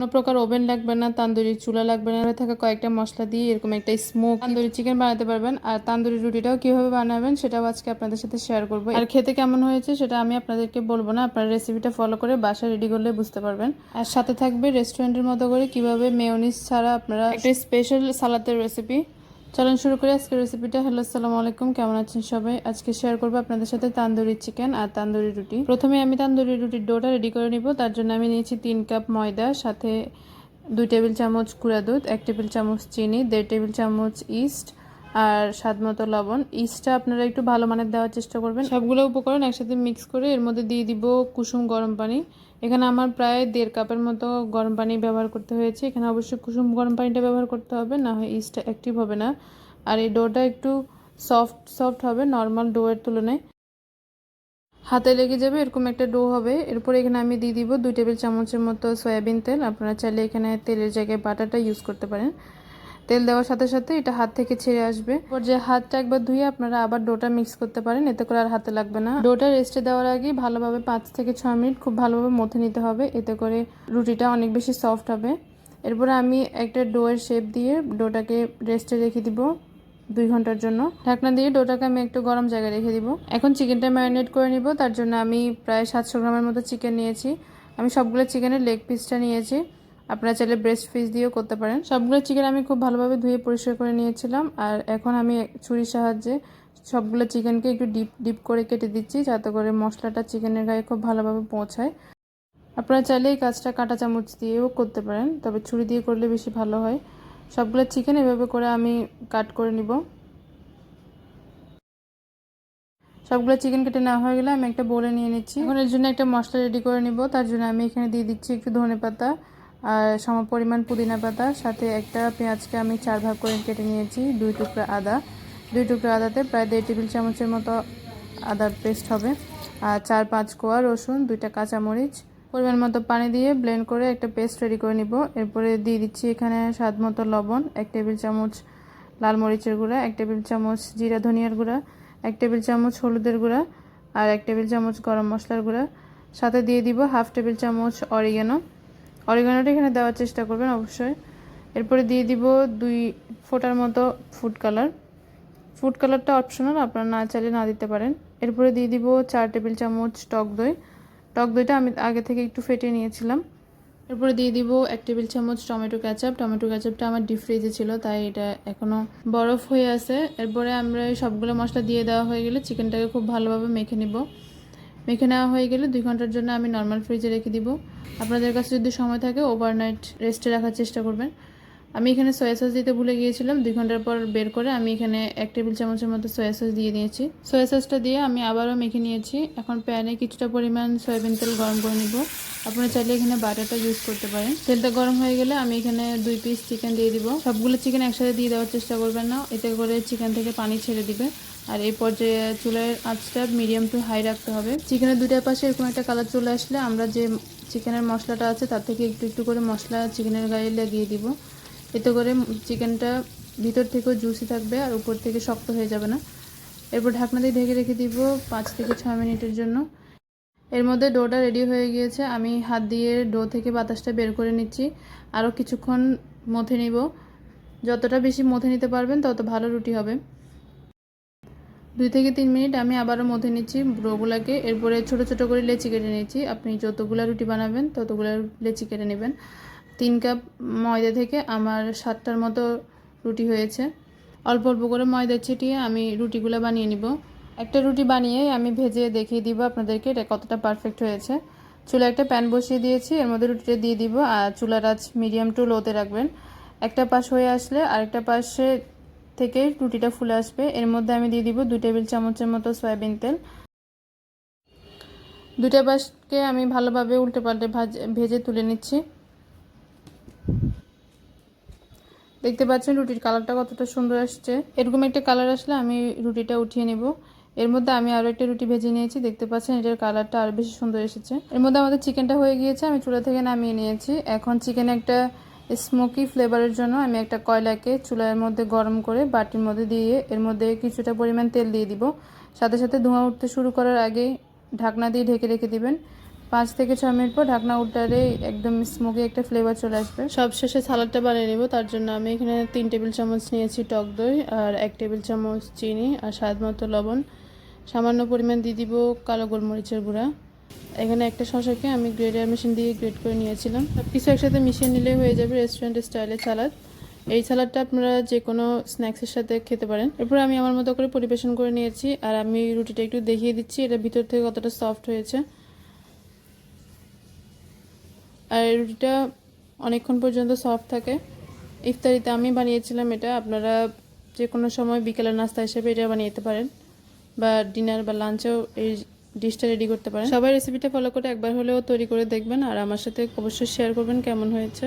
কোনো প্রকার ওভেন লাগবে না তান্দুরি চুলা লাগবে না থাকা কয়েকটা মশলা দিয়ে এরকম একটা স্মোক তান্দুরি চিকেন বানাতে পারবেন। আর তান্দুরি রুটিটাও কীভাবে বানাবেন সেটাও আজকে আপনাদের সাথে শেয়ার করব। আর খেতে কেমন হয়েছে সেটা আমি আপনাদেরকে বলব না, আপনারা রেসিপিটা ফলো করে বাসা রেডি করলে বুঝতে পারবেন। আর সাথে থাকবে রেস্টুরেন্টের মতো করে কীভাবে মেয়নিস ছাড়া আপনারা একটা স্পেশাল সালাদের রেসিপি চলুন শুরু করি আজকের রেসিপিটা হ্যালো আসসালামু আলাইকুম। কেমন আছেন সবাই? আজকে শেয়ার করব আপনাদের সাথে তান্দুরি চিকেন আর তান্দুরি রুটি। প্রথমে আমি তান্দুরি রুটির ডোটা রেডি করে নিব। তার জন্য আমি নিয়েছি তিন কাপ ময়দা, সাথে দুই টেবিল চামচ কুড়া দুধ, এক টেবিল চামচ চিনি, দেড় টেবিল চামচ ইস্ট আর স্বাদ মতো লবণ। ইস্টটা আপনারা একটু ভালো মানের দেওয়ার চেষ্টা করবেন। সবগুলো উপকরণ একসাথে মিক্স করে এর মধ্যে দিয়ে দিব কুসুম গরম পানি। এখানে আমার প্রায় দেড় কাপের মতো গরম পানি ব্যবহার করতে হয়েছে। এখানে অবশ্যই কুসুম গরম পানিটা ব্যবহার করতে হবে, না হয় ইস্টটা অ্যাক্টিভ হবে না। আর এই ডোটা একটু সফট সফট হবে নর্মাল ডোয়ের তুলনায়। হাতে লেগে যাবে, এরকম একটা ডো হবে। এরপর এখানে আমি দিয়ে দিব দুই টেবিল চামচের মতো সয়াবিন তেল। আপনারা চাইলে এখানে তেলের জায়গায় বাটারটা ইউজ করতে পারেন। তেল দেওয়ার সাথে সাথে এটা হাত থেকে ছেড়ে আসবে। এরপর যে হাতটা একবার ধুয়ে আপনারা আবার ডোটা মিক্স করতে পারেন, এতে করে আর হাতে লাগবে না। ডোটা রেস্টে দেওয়ার আগে ভালোভাবে পাঁচ থেকে ছয় মিনিট খুব ভালোভাবে মথে নিতে হবে, এতে করে রুটিটা অনেক বেশি সফট হবে। এরপরে আমি একটা ডোয়ের শেপ দিয়ে ডোটাকে রেস্টে রেখে দিব দুই ঘণ্টার জন্য। ঢাকনা দিয়ে ডোটাকে আমি একটু গরম জায়গায় রেখে দিব। এখন চিকেনটা ম্যারিনেট করে নিব, তার জন্য আমি প্রায় সাতশো গ্রামের মতো চিকেন নিয়েছি। আমি সবগুলো চিকেনের লেগ পিসটা নিয়েছি। আপনারা চাইলে ব্রেস্ট পিস দিয়েও করতে পারেন। সবগুলো চিকেন আমি খুব ভালোভাবে ধুয়ে পরিষ্কার করে নিয়েছিলাম। আর এখন আমি ছুরির সাহায্যে সবগুলো চিকেনকে একটু ডিপ ডিপ করে কেটে দিচ্ছি, যাতে করে মশলাটা চিকেনের গায়ে খুব ভালোভাবে পৌঁছায়। আপনারা চাইলে এই কাজটা কাঁটা চামচ দিয়েও করতে পারেন, তবে ছুরি দিয়ে করলে বেশি ভালো হয়। সবগুলো চিকেন এভাবে করে আমি কাট করে নিব। সবগুলো চিকেন কেটে নেওয়া হয়ে গেলে আমি একটা বলে নিয়ে নিচ্ছি। এখন এর জন্য একটা মশলা রেডি করে নিব। তার জন্য আমি এখানে দিয়ে দিচ্ছি একটু ধনে পাতা আর সম পরিমাণ পুদিনা পাতা, সাথে একটা পেঁয়াজকে আমি চার ভাগ করে কেটে নিয়েছি, দুই টুকরা আদা। দুই টুকরা আদাতে প্রায় দেড় টেবিল চামচের মতো আদার পেস্ট হবে। আর চার পাঁচ কোয়া রসুন, দুইটা কাঁচামরিচ, পরিমাণ মতো পানি দিয়ে ব্লেন্ড করে একটা পেস্ট রেডি করে নিব। এরপরে দিয়ে দিচ্ছি এখানে স্বাদ মতো লবণ, এক টেবিল চামচ লাল মরিচের গুঁড়া, এক টেবিল চামচ জিরা ধনিয়ার গুঁড়া, এক টেবিল চামচ হলুদের গুঁড়া আর এক টেবিল চামচ গরম মশলার গুঁড়া। সাথে দিয়ে দিব হাফ টেবিল চামচ অরিগানো। অরিগানোটা এখানে দেওয়ার চেষ্টা করবেন অবশ্যই। এরপরে দিয়ে দিব দুই ফোটার মতো ফুড কালার। ফুড কালারটা অপশনাল, আপনারা না চাইলে না দিতে পারেন। এরপরে দিয়ে দিব চার টেবিল চামচ টক দই। টক দইটা আমি আগে থেকে একটু ফেটে নিয়েছিলাম। এরপরে দিয়ে দিব এক টেবিল চামচ টমেটো ক্যাচাপ টমেটো ক্যাচাপটা আমার ডিপ ফ্রিজে ছিল, তাই এটা এখনও বরফ হয়ে আছে। এরপরে আমরা সবগুলো মশলা দিয়ে দেওয়া হয়ে গেলে চিকেনটাকে খুব ভালোভাবে মেখে নিব। মেখে নেওয়া হয়ে গেলে দুই ঘণ্টার জন্য আমি নর্মাল ফ্রিজে রেখে দিব। আপনাদের কাছে যদি সময় থাকে ওভারনাইট রেস্টে রাখার চেষ্টা করবেন। আমি এখানে সয়া সস দিতে ভুলে গিয়েছিলাম। দুই ঘণ্টার পর বের করে আমি এখানে এক টেবিল চামচের মতো সয়া সস দিয়ে দিয়েছি। সয়া সসটা দিয়ে আমি আবারও মেখে নিয়েছি। এখন প্যানে কিছুটা পরিমাণ সয়াবিন তেল গরম করে নিব। আপনারা চাইলে এখানে বাটারটা ইউজ করতে পারেন। তেলটা গরম হয়ে গেলে আমি এখানে দুই পিস চিকেন দিয়ে দিব। সবগুলো চিকেন একসাথে দিয়ে দেওয়ার চেষ্টা করবেন না। এতে করে চিকেন থেকে পানি ছেড়ে দিবে। আর এই পর্যায়ে চুলের আঁচটা মিডিয়াম টু হাই রাখতে হবে। চিকেনের দুইটার পাশে এরকম একটা কালার চলে আসলে আমরা যে চিকেনের মশলাটা আছে তার থেকে একটু একটু করে মশলা চিকেনের গায়ে লাগিয়ে দিব। এতে করে চিকেনটা ভিতর থেকেও জুসি থাকবে আর উপর থেকে শক্ত হয়ে যাবে না। এরপর ঢাকনা দিয়ে ঢেকে রেখে দিব পাঁচ থেকে ছয় মিনিটের জন্য। এর মধ্যে ডোটা রেডি হয়ে গিয়েছে। আমি হাত দিয়ে ডো থেকে বাতাসটা বের করে নিচ্ছি। আরও কিছুক্ষণ মথে নিব। যতটা বেশি মথে নিতে পারবেন তত ভালো রুটি হবে। দুই থেকে তিন মিনিট আমি আবারও মধ্যে নিচ্ছি ডোগুলাকে এরপরে ছোট ছোট করে লেচি কেটে নিচ্ছি আপনি যতগুলা রুটি বানাবেন, ততগুলো লেচি কেটে নেবেন। তিন কাপ ময়দা থেকে আমার সাতটার মতো রুটি হয়েছে। অল্প অল্প করে ময়দা ছিটিয়ে আমি রুটিগুলো বানিয়ে নিব। একটা রুটি বানিয়ে আমি ভেজে দেখিয়ে দিব আপনাদেরকে এটা কতটা পারফেক্ট হয়েছে। চুলা একটা প্যান বসিয়ে দিয়েছি, এর মধ্যে রুটিটা দিয়ে দিব। আর চুলার আঁচ মিডিয়াম টু লোতে রাখবেন। একটা পাশ হয়ে আসলে আরেকটা পাশে থেকে রুটিটা ফুলে আসবে। এর মধ্যে আমি দিয়ে দিব দুই টেবিল চামচের মতো সয়াবিন তেল। দুটা বাসকে আমি ভালোভাবে উল্টে পাল্টে ভেজে তুলে নিচ্ছি। দেখতে পাচ্ছেন রুটির কালারটা কতটা সুন্দর আসছে। এরকম একটা কালার আসলে আমি রুটিটা উঠিয়ে নেব। এর মধ্যে আমি আরও একটা রুটি ভেজে নিয়েছি। দেখতে পাচ্ছেন এটার কালারটা আরও বেশি সুন্দর এসেছে। এর মধ্যে আমাদের চিকেনটা হয়ে গিয়েছে। আমি চুলা থেকে নামিয়ে নিয়েছি। এখন চিকেনে একটা স্মোকি ফ্লেভারের জন্য আমি একটা কয়লাকে চুলার মধ্যে গরম করে বাটির মধ্যে দিয়ে এর মধ্যে কিছুটা পরিমাণ তেল দিয়ে দিব। সাথে সাথে ধোঁয়া উঠতে শুরু করার আগে ঢাকনা দিয়ে ঢেকে রেখে দিবেন। পাঁচ থেকে ছয় মিনিট পর ঢাকনা উল্টারে একদম স্মোকি একটা ফ্লেভার চলে আসবে। সব শেষে সালাডটা বানিয়ে নেব। তার জন্য আমি এখানে তিন টেবিল চামচ নিয়েছি টক দই আর এক টেবিল চামচ চিনি আর স্বাদ মতো লবণ। সামান্য পরিমাণ দিয়ে দিব কালো গোলমরিচের গুঁড়া। এখানে একটা শশাকে আমি গ্রেডার মেশিন দিয়ে গ্রেড করে নিয়েছিলাম। সব কিছু একসাথে মিশিয়ে নিলেই হয়ে যাবে রেস্টুরেন্ট স্টাইলের সালাদ এই সালাদটা আপনারা যে কোনো স্ন্যাক্সের সাথে খেতে পারেন। এরপর আমি আমার মতো করে পরিবেশন করে নিয়েছি। আর আমি রুটিটা একটু দেখিয়ে দিচ্ছি, এটা ভিতর থেকে কতটা সফট হয়েছে। আর রুটিটা অনেকক্ষণ পর্যন্ত সফট থাকে। ইফতারিতে আমি বানিয়েছিলাম এটা। আপনারা যে কোনো সময় বিকেলের নাস্তা হিসেবে এটা বানিয়ে পারেন। বা ডিনার বা লাঞ্চেও এই ডিশটা রেডি করতে পারেন। সবাই রেসিপিটা ফলো করে একবার হলেও তৈরি করে দেখবেন আর আমার সাথে অবশ্যই শেয়ার করবেন কেমন হয়েছে।